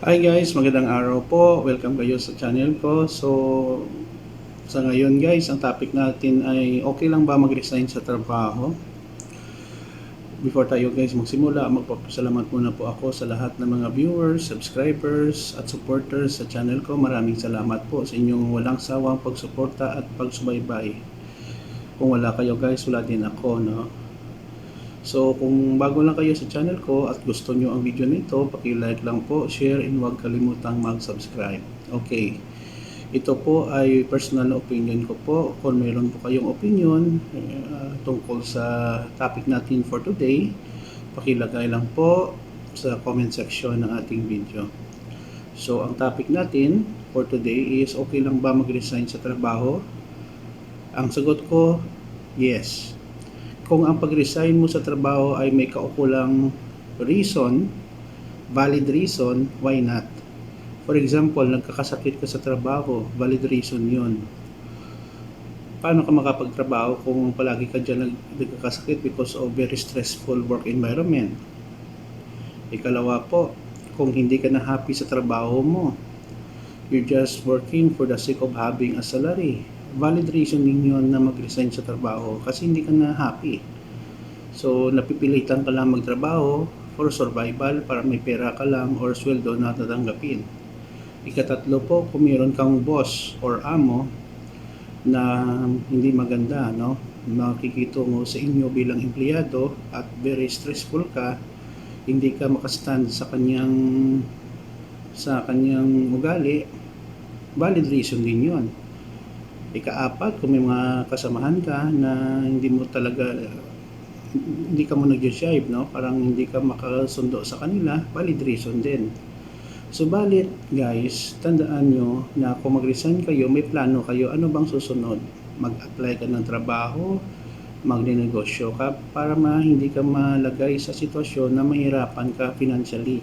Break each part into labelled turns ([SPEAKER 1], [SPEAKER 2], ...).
[SPEAKER 1] Hi guys, magandang araw po. Welcome kayo sa channel ko. So, sa ngayon guys, ang topic natin ay okay lang ba mag-resign sa trabaho? Before tayo guys magsimula, magpapasalamat muna po ako sa lahat ng mga viewers, subscribers at supporters sa channel ko. Maraming salamat po sa inyong walang sawang pagsuporta at pagsubaybay. Kung wala kayo guys, wala din ako, no? So, kung bago lang kayo sa channel ko at gusto nyo ang video nito, paki-like lang po, share, and huwag kalimutang mag-subscribe. Okay. Ito po ay personal opinion ko po. Kung meron po kayong opinion uh, tungkol sa topic natin for today, pakilagay lang po sa comment section ng ating video. So, ang topic natin for today is okay lang ba mag-resign sa trabaho? Ang sagot ko, yes kung ang pag-resign mo sa trabaho ay may kaukulang reason, valid reason, why not? For example, nagkakasakit ka sa trabaho, valid reason yun. Paano ka makapagtrabaho kung palagi ka dyan nag- nagkakasakit because of very stressful work environment? Ikalawa po, kung hindi ka na happy sa trabaho mo, you're just working for the sake of having a salary, valid reason din yun na mag-resign sa trabaho kasi hindi ka na happy. So, napipilitan ka lang magtrabaho for survival para may pera ka lang or sweldo na tatanggapin. Ikatatlo po, kung meron kang boss or amo na hindi maganda, no? Nakikita mo sa inyo bilang empleyado at very stressful ka, hindi ka makastand sa kanyang sa kanyang ugali, valid reason din yun Ikaapat, kung may mga kasamahan ka na hindi mo talaga hindi ka mo nag-jive, no? Parang hindi ka makasundo sa kanila, valid reason din. So, balit, guys, tandaan nyo na kung mag-resign kayo, may plano kayo, ano bang susunod? Mag-apply ka ng trabaho, magnenegosyo ka para ma, hindi ka malagay sa sitwasyon na mahirapan ka financially.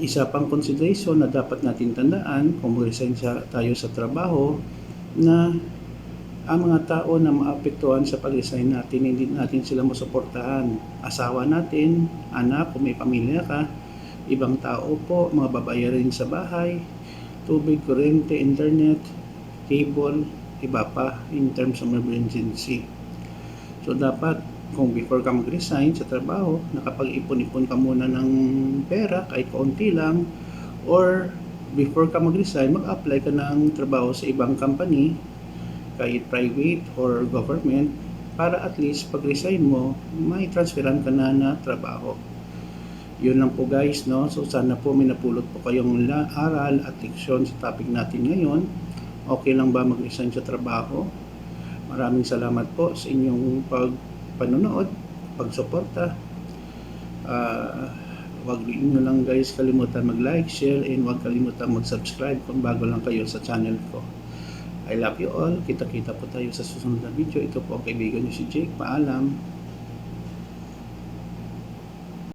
[SPEAKER 1] Isa pang consideration na dapat natin tandaan kung mag-resign sa, tayo sa trabaho, na ang mga tao na maapektuhan sa pag-resign natin, hindi natin sila masuportahan. Asawa natin, anak, kung may pamilya ka, ibang tao po, mga babayarin sa bahay, tubig, kuryente, internet, cable, iba pa in terms of emergency. So dapat kung before ka mag-resign sa trabaho, nakapag-ipon-ipon ka muna ng pera, kahit kaunti lang, or before ka mag-resign, mag-apply ka ng trabaho sa ibang company, kahit private or government, para at least pag-resign mo, may transferan ka na na trabaho. Yun lang po guys, no? So sana po may napulot po kayong aral at leksyon sa topic natin ngayon. Okay lang ba mag-resign sa trabaho? Maraming salamat po sa inyong pagpanonood, pagsuporta. Ah, Huwag nyo lang guys kalimutan mag-like, share, and huwag kalimutan mag-subscribe kung bago lang kayo sa channel ko. I love you all. Kita-kita po tayo sa susunod na video. Ito po ang kaibigan nyo si Jake. Paalam.